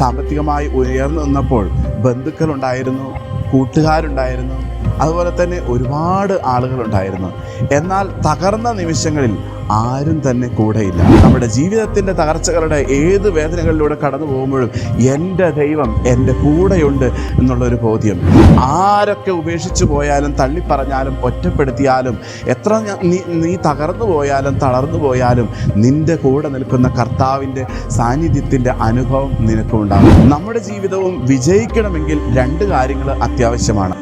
സാമ്പത്തികമായി ഉയർന്നു നിന്നപ്പോൾ ബന്ധുക്കളുണ്ടായിരുന്നു കൂട്ടുകാരുണ്ടായിരുന്നു അതുപോലെ തന്നെ ഒരുപാട് ആളുകളുണ്ടായിരുന്നു. എന്നാൽ തകർന്ന നിമിഷങ്ങളിൽ ആരും തന്നെ കൂടെയില്ല. നമ്മുടെ ജീവിതത്തിന്റെ തകർച്ചകളുടെ ഏത് വേദനകളിലൂടെ കടന്നു പോകുമ്പോഴും എന്റെ ദൈവം എന്റെ കൂടെയുണ്ട് എന്നുള്ളൊരു ബോധ്യം. ആരൊക്കെ ഉപേക്ഷിച്ചു പോയാലും തള്ളിപ്പറഞ്ഞാലും ഒറ്റപ്പെടുത്തിയാലും എത്ര നീ നീ തകർന്നു പോയാലും തളർന്നു പോയാലും നിന്റെ കൂടെ നിൽക്കുന്ന കർത്താവിന്റെ സാന്നിധ്യത്തിന്റെ അനുഭവം നിനക്കുണ്ടാകും നമ്മുടെ ജീവിതവും വിജയിക്കണമെങ്കിൽ രണ്ട് കാര്യങ്ങൾ അത്യാവശ്യമാണ്.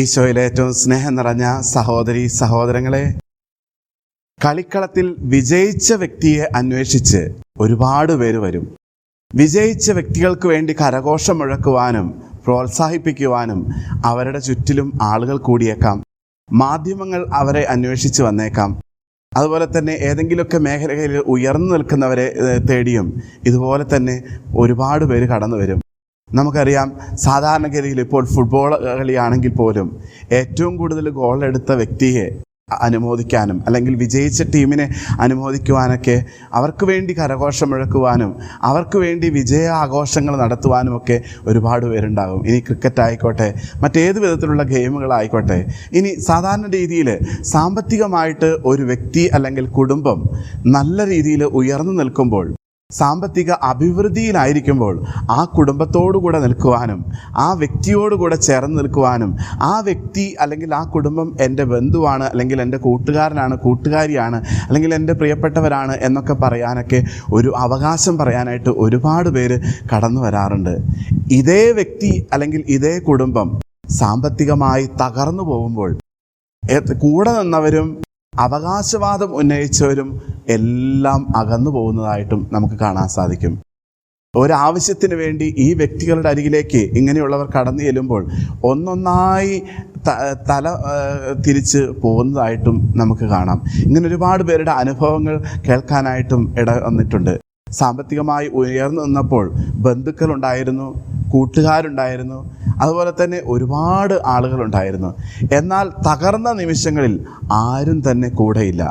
ഈശോയിലെ ഏറ്റവും സ്നേഹം നിറഞ്ഞ സഹോദരി സഹോദരങ്ങളെ കളിക്കളത്തിൽ വിജയിച്ച വ്യക്തിയെ അന്വേഷിച്ച് ഒരുപാട് പേര് വരും. വിജയിച്ച വ്യക്തികൾക്ക് വേണ്ടി കരഘോഷം മുഴക്കുവാനും പ്രോത്സാഹിപ്പിക്കുവാനും അവരുടെ ചുറ്റിലും ആളുകൾ കൂടിയേക്കാം. മാധ്യമങ്ങൾ അവരെ അന്വേഷിച്ച് വന്നേക്കാം. അതുപോലെ തന്നെ ഏതെങ്കിലുമൊക്കെ മേഖലകളിൽ ഉയർന്നു നിൽക്കുന്നവരെ തേടിയും ഇതുപോലെ തന്നെ ഒരുപാട് പേര് കടന്നു വരും. നമുക്കറിയാം സാധാരണഗതിയിൽ ഇപ്പോൾ ഫുട്ബോൾ കളിയാണെങ്കിൽ പോലും ഏറ്റവും കൂടുതൽ ഗോൾ എടുത്ത വ്യക്തിയെ അനുമോദിക്കാനും അല്ലെങ്കിൽ വിജയിച്ച ടീമിനെ അനുമോദിക്കുവാനൊക്കെ അവർക്ക് വേണ്ടി കരഘോഷം മുഴക്കുവാനും അവർക്ക് വേണ്ടി വിജയ ആഘോഷങ്ങൾ നടത്തുവാനും ഒക്കെ ഒരുപാട് പേരുണ്ടാകും. ഇനി ക്രിക്കറ്റ് ആയിക്കോട്ടെ മറ്റേത് വിധത്തിലുള്ള ഗെയിമുകളായിക്കോട്ടെ ഇനി സാധാരണ രീതിയിൽ സാമ്പത്തികമായിട്ട് ഒരു വ്യക്തി അല്ലെങ്കിൽ കുടുംബം നല്ല രീതിയിൽ ഉയർന്നു നിൽക്കുമ്പോൾ സാമ്പത്തിക അഭിവൃദ്ധിയിലായിരിക്കുമ്പോൾ ആ കുടുംബത്തോടുകൂടെ നിൽക്കുവാനും ആ വ്യക്തിയോടുകൂടെ ചേർന്ന് നിൽക്കുവാനും ആ വ്യക്തി അല്ലെങ്കിൽ ആ കുടുംബം എന്റെ ബന്ധുവാണ് അല്ലെങ്കിൽ എന്റെ കൂട്ടുകാരനാണ് കൂട്ടുകാരിയാണ് അല്ലെങ്കിൽ എന്റെ പ്രിയപ്പെട്ടവരാണ് എന്നൊക്കെ പറയാനൊക്കെ ഒരു അവകാശം പറയാനായിട്ട് ഒരുപാട് പേര് കടന്നു വരാറുണ്ട്. ഇതേ വ്യക്തി അല്ലെങ്കിൽ ഇതേ കുടുംബം സാമ്പത്തികമായി തകർന്നു പോകുമ്പോൾ കൂടെ നിന്നവരും അവകാശവാദം ഉന്നയിച്ചവരും എല്ലാം അകന്നു പോകുന്നതായിട്ടും നമുക്ക് കാണാൻ സാധിക്കും. ഒരാവശ്യത്തിന് വേണ്ടി ഈ വ്യക്തികളുടെ അരികിലേക്ക് ഇങ്ങനെയുള്ളവർ കടന്നു ചെല്ലുമ്പോൾ ഒന്നൊന്നായി തല തിരിച്ച് പോകുന്നതായിട്ടും നമുക്ക് കാണാം. ഇങ്ങനെ ഒരുപാട് പേരുടെ അനുഭവങ്ങൾ കേൾക്കാനായിട്ടും ഇട വന്നിട്ടുണ്ട് സാമ്പത്തികമായി ഉയർന്നു നിന്നപ്പോൾ ബന്ധുക്കളുണ്ടായിരുന്നു കൂട്ടുകാരുണ്ടായിരുന്നു. അതുപോലെ തന്നെ ഒരുപാട് ആളുകളുണ്ടായിരുന്നു. എന്നാൽ തകർന്ന നിമിഷങ്ങളിൽ ആരും തന്നെ കൂടെയില്ല.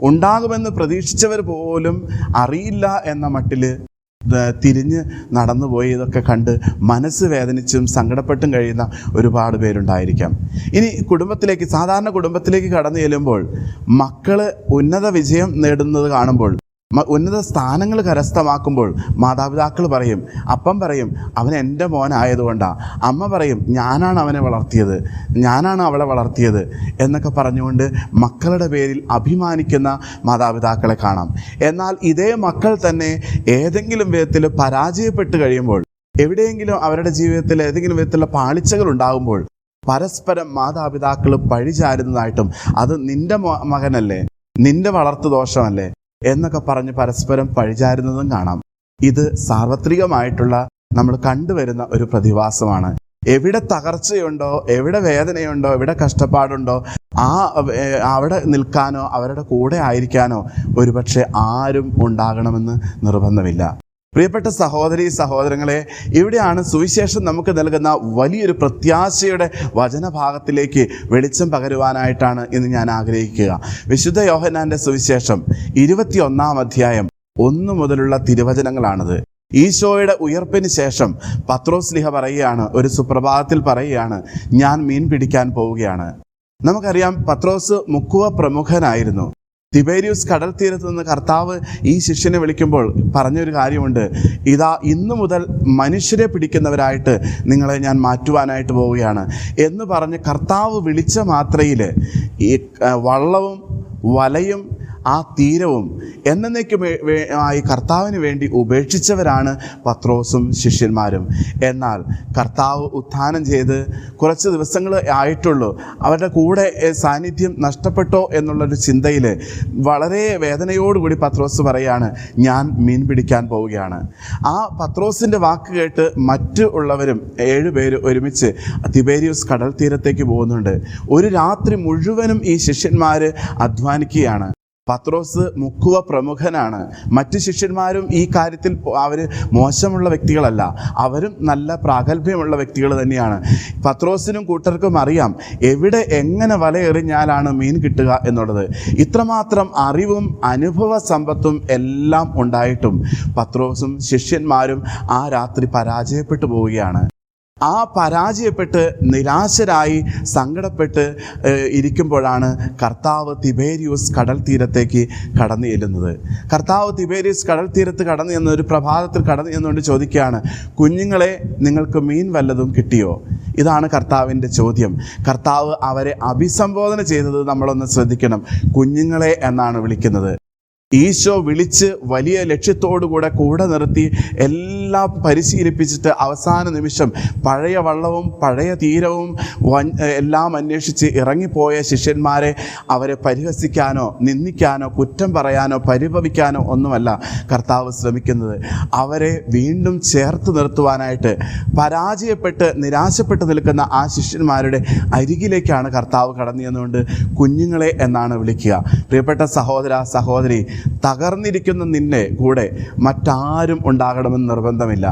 ഉണ്ടാകുമെന്ന് പ്രതീക്ഷിച്ചവർ പോലും അറിയില്ല എന്ന മട്ടിൽ തിരിഞ്ഞ് നടന്നുപോയി ഇതൊക്കെ കണ്ട് മനസ്സ് വേദനിച്ചും സങ്കടപ്പെട്ടും കഴിയുന്ന ഒരുപാട് പേരുണ്ടായിരിക്കാം. ഇനി കുടുംബത്തിലേക്ക് സാധാരണ കുടുംബത്തിലേക്ക് കടന്നു ചെല്ലുമ്പോൾ മക്കൾ ഉന്നത വിജയം നേടുന്നത് കാണുമ്പോൾ ഉന്നത സ്ഥാനങ്ങൾ കരസ്ഥമാക്കുമ്പോൾ മാതാപിതാക്കൾ പറയും അപ്പം പറയും അവൻ എന്റെ മോനായതുകൊണ്ടാണ് അമ്മ പറയും ഞാനാണ് അവനെ വളർത്തിയത് ഞാനാണ് അവളെ വളർത്തിയത് എന്നൊക്കെ പറഞ്ഞുകൊണ്ട് മക്കളുടെ പേരിൽ അഭിമാനിക്കുന്ന മാതാപിതാക്കളെ കാണാം. എന്നാൽ ഇതേ മക്കൾ തന്നെ ഏതെങ്കിലും വിധത്തിൽ പരാജയപ്പെട്ട് കഴിയുമ്പോൾ എവിടെയെങ്കിലും അവരുടെ ജീവിതത്തിൽ ഏതെങ്കിലും വിധത്തിലുള്ള പാളിച്ചകൾ ഉണ്ടാകുമ്പോൾ പരസ്പരം മാതാപിതാക്കൾ പഴിചാരുന്നതായിട്ടും അത് നിന്റെ മകനല്ലേ? നിന്റെ വളർത്തു ദോഷമല്ലേ? എന്നൊക്കെ പറഞ്ഞ് പരസ്പരം പഴിചാരുന്നതും കാണാം. ഇത് സാർവത്രികമായിട്ടുള്ള നമ്മൾ കണ്ടുവരുന്ന ഒരു പ്രതിഭാസമാണ്. എവിടെ തകർച്ചയുണ്ടോ എവിടെ വേദനയുണ്ടോ എവിടെ കഷ്ടപ്പാടുണ്ടോ ആ അവിടെ നിൽക്കാനോ അവരുടെ കൂടെ ആയിരിക്കാനോ ഒരുപക്ഷെ ആരും ഉണ്ടാകണമെന്ന് നിർബന്ധമില്ല. പ്രിയപ്പെട്ട സഹോദരി സഹോദരങ്ങളെ ഇവിടെയാണ് സുവിശേഷം നമുക്ക് നൽകുന്ന വലിയൊരു പ്രത്യാശയുടെ വചനഭാഗത്തിലേക്ക് വെളിച്ചം പകരുവാനായിട്ടാണ് ഇന്ന് ഞാൻ ആഗ്രഹിക്കുക. വിശുദ്ധ യോഹനാന്റെ സുവിശേഷം ഇരുപത്തിയൊന്നാം അധ്യായം ഒന്നു മുതലുള്ള തിരുവചനങ്ങളാണത്. ഈശോയുടെ ഉയർപ്പിന് ശേഷം പത്രോസ് ലിഹ പറയുകയാണ് ഒരു സുപ്രഭാതത്തിൽ പറയുകയാണ് ഞാൻ മീൻ പിടിക്കാൻ പോവുകയാണ്. നമുക്കറിയാം പത്രോസ് മുക്കുവ പ്രമുഖനായിരുന്നു. തിബേരിയൂസ് കടൽ തീരത്ത് നിന്ന് കർത്താവ് ഈ ശിഷ്യനെ വിളിക്കുമ്പോൾ പറഞ്ഞൊരു കാര്യമുണ്ട്. ഇതാ ഇന്നു മുതൽ മനുഷ്യരെ പിടിക്കുന്നവരായിട്ട് നിങ്ങളെ ഞാൻ മാറ്റുവാനായിട്ട് പോവുകയാണ്. എന്ന് പറഞ്ഞ് കർത്താവ് വിളിച്ച മാത്രയിൽ ഈ വള്ളവും വലയും ആ തീരവും എന്നേക്കും ആയി കർത്താവിന് വേണ്ടി ഉപേക്ഷിച്ചവരാണ് പത്രോസും ശിഷ്യന്മാരും. എന്നാൽ കർത്താവ് ഉത്ഥാനം ചെയ്ത് കുറച്ച് ദിവസങ്ങൾ ആയിട്ടുള്ളൂ. അവരുടെ കൂടെ സാന്നിധ്യം നഷ്ടപ്പെട്ടോ എന്നുള്ളൊരു ചിന്തയിൽ വളരെ വേദനയോടുകൂടി പത്രോസ് പറയാണ് ഞാൻ മീൻ പിടിക്കാൻ പോവുകയാണ്. ആ പത്രോസിന്റെ വാക്ക് കേട്ട് മറ്റു ഉള്ളവരും ഏഴുപേര് ഒരുമിച്ച് തിബേരിയൂസ് കടൽ തീരത്തേക്ക് പോകുന്നുണ്ട്. ഒരു രാത്രി മുഴുവനും ഈ ശിഷ്യന്മാർ അധ്വാനിക്കുകയാണ്. പത്രോസ് മുക്കുവ പ്രമുഖനാണ്. മറ്റ് ശിഷ്യന്മാരും ഈ കാര്യത്തിൽ അവർ മോശമുള്ള വ്യക്തികളല്ല. അവരും നല്ല പ്രാഗൽഭ്യമുള്ള വ്യക്തികൾ തന്നെയാണ്. പത്രോസിനും കൂട്ടർക്കും അറിയാം എവിടെ എങ്ങനെ വലയെറിഞ്ഞാലാണ് മീൻ കിട്ടുക എന്നുള്ളത്. ഇത്രമാത്രം അറിവും അനുഭവ സമ്പത്തും എല്ലാം ഉണ്ടായിട്ടും പത്രോസും ശിഷ്യന്മാരും ആ രാത്രി പരാജയപ്പെട്ടു പോവുകയാണ്. ആ പരാജയപ്പെട്ട് നിരാശരായി സങ്കടപ്പെട്ട് ഇരിക്കുമ്പോഴാണ് കർത്താവ് തിബേരിയൂസ് കടൽ തീരത്തേക്ക് കടന്നു ചെല്ലുന്നത്. കർത്താവ് തിബേരിയൂസ് കടൽ തീരത്ത് കടന്നു ചെന്ന ഒരു പ്രഭാതത്തിൽ കടന്നു ചെന്നുകൊണ്ട് ചോദിക്കുകയാണ് കുഞ്ഞുങ്ങളെ നിങ്ങൾക്ക് മീൻ വല്ലതും കിട്ടിയോ? ഇതാണ് കർത്താവിന്റെ ചോദ്യം. കർത്താവ് അവരെ അഭിസംബോധന ചെയ്തത് നമ്മളൊന്ന് ശ്രദ്ധിക്കണം. കുഞ്ഞുങ്ങളെ എന്നാണ് വിളിക്കുന്നത്. ഈശോ വിളിച്ച് വലിയ ലക്ഷ്യത്തോടുകൂടെ കൂടെ നിർത്തി എല്ലാം പരിശീലിപ്പിച്ചിട്ട് അവസാന നിമിഷം പഴയ വള്ളവും പഴയ തീരവും എല്ലാം അന്വേഷിച്ച് ഇറങ്ങിപ്പോയ ശിഷ്യന്മാരെ അവരെ പരിഹസിക്കാനോ നിന്ദിക്കാനോ കുറ്റം പറയാനോ പരിഭവിക്കാനോ ഒന്നുമല്ല കർത്താവ് ശ്രമിക്കുന്നത്. അവരെ വീണ്ടും ചേർത്ത് നിർത്തുവാനായിട്ട് പരാജയപ്പെട്ട് നിരാശപ്പെട്ട് നിൽക്കുന്ന ആ ശിഷ്യന്മാരുടെ അരികിലേക്കാണ് കർത്താവ് കടന്നു കുഞ്ഞുങ്ങളെ എന്നാണ് വിളിക്കുക. പ്രിയപ്പെട്ട സഹോദര സഹോദരി തകർന്നിരിക്കുന്ന നിന്നെ കൂടെ മറ്റാരും ഉണ്ടാകണമെന്ന് നിർബന്ധമില്ല.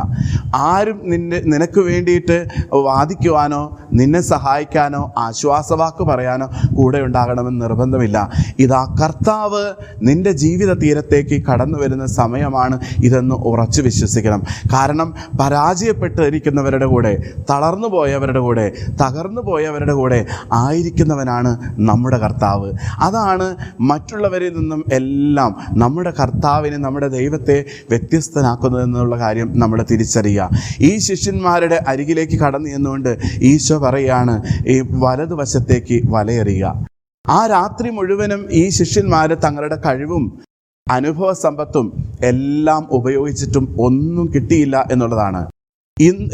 ആരും നിന്നെ നിനക്ക് വേണ്ടിയിട്ട് വാദിക്കുവാനോ നിന്നെ സഹായിക്കാനോ ആശ്വാസവാക്ക് പറയാനോ കൂടെ ഉണ്ടാകണമെന്ന് നിർബന്ധമില്ല. ഇതാ കർത്താവ് നിന്റെ ജീവിത തീരത്തേക്ക് കടന്നു വരുന്ന സമയമാണ് ഇതെന്ന് ഉറച്ചു വിശ്വസിക്കണം. കാരണം പരാജയപ്പെട്ടിരിക്കുന്നവരുടെ കൂടെ തളർന്നു പോയവരുടെ കൂടെ തകർന്നു പോയവരുടെ കൂടെ ആയിരിക്കുന്നവനാണ് നമ്മുടെ കർത്താവ്. അതാണ് മറ്റുള്ളവരിൽ നിന്നും എല്ലാം നമ്മുടെ കർത്താവിനെ നമ്മുടെ ദൈവത്തെ വ്യത്യസ്തനാക്കുന്നതെന്നുള്ള കാര്യം നമ്മൾ തിരിച്ചറിയുക. ഈ ശിഷ്യന്മാരുടെ അരികിലേക്ക് കടന്നു എന്നുകൊണ്ട് ഈശോ പറയുകയാണ് ഈ വലതുവശത്തേക്ക് വലയെറിയുക. ആ രാത്രി മുഴുവനും ഈ ശിഷ്യന്മാർ തങ്ങളുടെ കഴിവും അനുഭവ സമ്പത്തും എല്ലാം ഉപയോഗിച്ചിട്ടും ഒന്നും കിട്ടിയില്ല എന്നുള്ളതാണ്.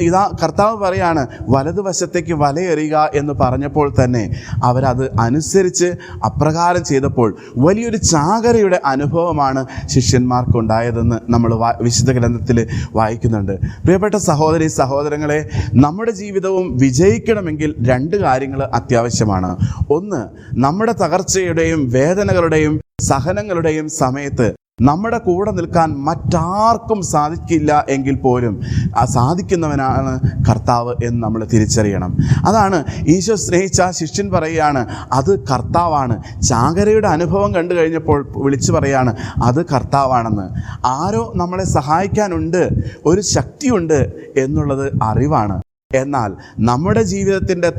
ഇതാ കർത്താവ് പറയാണ് വലതുവശത്തേക്ക് വലയെറിയുക എന്ന് പറഞ്ഞപ്പോൾ തന്നെ അവരത് അനുസരിച്ച് അപ്രകാരം ചെയ്തപ്പോൾ വലിയൊരു ചാകരയുടെ അനുഭവമാണ് ശിഷ്യന്മാർക്കുണ്ടായതെന്ന് നമ്മൾ വിശുദ്ധ ഗ്രന്ഥത്തിൽ വായിക്കുന്നുണ്ട്. പ്രിയപ്പെട്ട സഹോദരി സഹോദരങ്ങളെ നമ്മുടെ ജീവിതവും വിജയിക്കണമെങ്കിൽ രണ്ട് കാര്യങ്ങൾ അത്യാവശ്യമാണ്. ഒന്ന് നമ്മുടെ തകർച്ചയുടെയും വേദനകളുടെയും സഹനങ്ങളുടെയും സമയത്ത് നമ്മുടെ കൂടെ നിൽക്കാൻ മറ്റാർക്കും സാധിക്കില്ല എങ്കിൽ പോലും ആ സാധിക്കുന്നവനാണ് കർത്താവ് എന്ന് നമ്മൾ തിരിച്ചറിയണം. അതാണ് ഈശോ സ്നേഹിച്ച ശിഷ്യൻ പറയുകയാണ് അത് കർത്താവാണ്. ചാകരയുടെ അനുഭവം കണ്ടു കഴിഞ്ഞപ്പോൾ വിളിച്ചു പറയാണ് അത് കർത്താവാണെന്ന്. ആരോ നമ്മളെ സഹായിക്കാനുണ്ട് ഒരു ശക്തിയുണ്ട് എന്നുള്ളത് അറിവാണ്. എന്നാൽ നമ്മുടെ ജീവിതത്തിന്റെ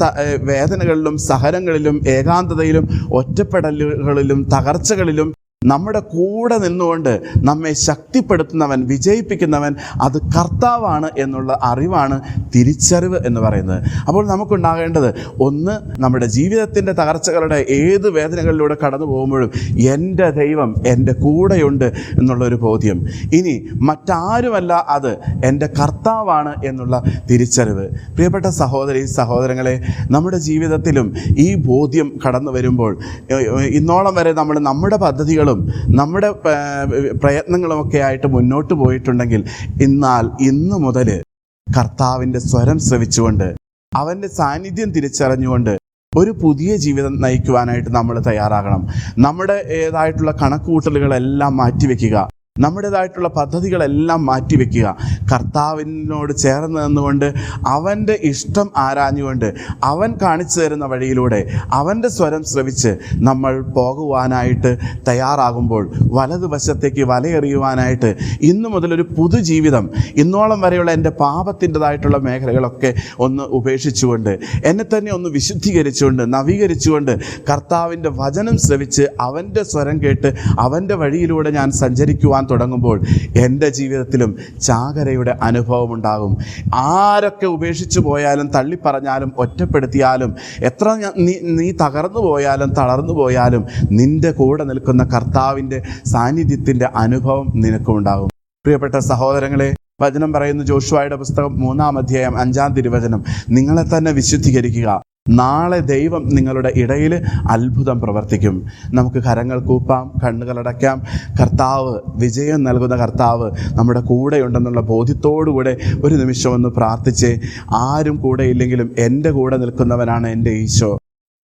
വേദനകളിലും സഹനങ്ങളിലും ഏകാന്തതയിലും ഒറ്റപ്പെടലുകളിലും തകർച്ചകളിലും നമ്മുടെ കൂടെ നിന്നുകൊണ്ട് നമ്മെ ശക്തിപ്പെടുത്തുന്നവൻ വിജയിപ്പിക്കുന്നവൻ അത് കർത്താവാണ് എന്നുള്ള അറിവാണ് തിരിച്ചറിവ് എന്ന് പറയുന്നത്. അപ്പോൾ നമുക്കുണ്ടാകേണ്ടത് ഒന്ന് നമ്മുടെ ജീവിതത്തിന്റെ തകർച്ചകളുടെ ഏത് വേദനകളിലൂടെ കടന്നു പോകുമ്പോഴും എന്റെ ദൈവം എന്റെ കൂടെയുണ്ട് എന്നുള്ളൊരു ബോധ്യം. ഇനി മറ്റാരുമല്ല അത് എന്റെ കർത്താവാണ് എന്നുള്ള തിരിച്ചറിവ്. പ്രിയപ്പെട്ട സഹോദരി സഹോദരങ്ങളെ നമ്മുടെ ജീവിതത്തിലും ഈ ബോധ്യം കടന്നു വരുമ്പോൾ ഇന്നോളം വരെ നമ്മൾ നമ്മുടെ പദ്ധതികളും നമ്മുടെ പ്രയത്നങ്ങളുമൊക്കെ ആയിട്ട് മുന്നോട്ട് പോയിട്ടുണ്ടെങ്കിൽ എന്നാൽ ഇന്ന് മുതൽ കർത്താവിന്റെ സ്വരം ശ്രവിച്ചുകൊണ്ട് അവന്റെ സാന്നിധ്യം തിരിച്ചറിഞ്ഞുകൊണ്ട് ഒരു പുതിയ ജീവിതം നയിക്കുവാനായിട്ട് നമ്മൾ തയ്യാറാകണം. നമ്മുടെ ഏതായിട്ടുള്ള കണക്കുകൂട്ടലുകളെല്ലാം മാറ്റിവെക്കുക. നമ്മുടേതായിട്ടുള്ള പദ്ധതികളെല്ലാം മാറ്റിവെക്കുക. കർത്താവിനോട് ചേർന്ന് നിന്നുകൊണ്ട് അവന്റെ ഇഷ്ടം ആരാഞ്ഞുകൊണ്ട് അവൻ കാണിച്ചു തരുന്ന വഴിയിലൂടെ അവന്റെ സ്വരം ശ്രവിച്ച് നമ്മൾ പോകുവാനായിട്ട് തയ്യാറാകുമ്പോൾ വലതുവശത്തേക്ക് വലയെറിയുവാനായിട്ട് ഇന്നു മുതലൊരു പുതുജീവിതം ഇന്നോളം വരെയുള്ള എന്റെ പാപത്തിന്റെതായിട്ടുള്ള മേഖലകളൊക്കെ ഒന്ന് ഉപേക്ഷിച്ചുകൊണ്ട് എന്നെ തന്നെ ഒന്ന് വിശുദ്ധീകരിച്ചുകൊണ്ട് നവീകരിച്ചുകൊണ്ട് കർത്താവിന്റെ വചനം ശ്രവിച്ച് അവന്റെ സ്വരം കേട്ട് അവന്റെ വഴിയിലൂടെ ഞാൻ സഞ്ചരിക്കുവാൻ തുടങ്ങുമ്പോൾ എന്റെ ജീവിതത്തിലും ചാകരയുടെ അനുഭവം ഉണ്ടാകും ആരൊക്കെ ഉപേക്ഷിച്ചു പോയാലും തള്ളിപ്പറഞ്ഞാലും ഒറ്റപ്പെടുത്തിയാലും എത്ര നീ നീ തകർന്നു പോയാലും തളർന്നു പോയാലും നിന്റെ കൂടെ നിൽക്കുന്ന കർത്താവിന്റെ സാന്നിധ്യത്തിന്റെ അനുഭവം നിനക്കും ഉണ്ടാകും പ്രിയപ്പെട്ട സഹോദരങ്ങളെ വചനം പറയുന്ന ജോഷുവായുടെ പുസ്തകം മൂന്നാം അധ്യായം അഞ്ചാം തിരുവചനം. നിങ്ങളെ തന്നെ വിശുദ്ധീകരിക്കുക. നാളെ ദൈവം നിങ്ങളുടെ ഇടയിൽ അത്ഭുതം പ്രവർത്തിക്കും. നമുക്ക് കരങ്ങൾ കൂപ്പാം കണ്ണുകളടയ്ക്കാം കർത്താവ് വിജയം നൽകുന്ന കർത്താവ് നമ്മുടെ കൂടെയുണ്ടെന്നുള്ള ബോധ്യത്തോടുകൂടെ ഒരു നിമിഷം ഒന്ന് പ്രാർത്ഥിച്ച് ആരും കൂടെ ഇല്ലെങ്കിലും എന്റെ കൂടെ നിൽക്കുന്നവനാണ് എന്റെ ഈശോ.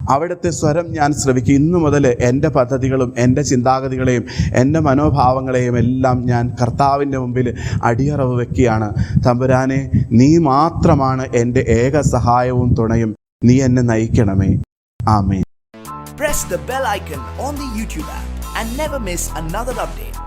അവിടുത്തെ സ്വരം ഞാൻ ശ്രവിക്കും. ഇന്നു മുതൽ എന്റെ പദ്ധതികളും എന്റെ ചിന്താഗതികളെയും എന്റെ മനോഭാവങ്ങളെയും എല്ലാം ഞാൻ കർത്താവിന്റെ മുമ്പിൽ അടിയറവ് വെക്കുകയാണ്. തമ്പുരാനെ നീ മാത്രമാണ് എന്റെ ഏക സഹായവും തുണയും. നീ എന്നെ നയിക്കണമേ ആമേൻ Press the bell icon on the YouTube app and never miss another update.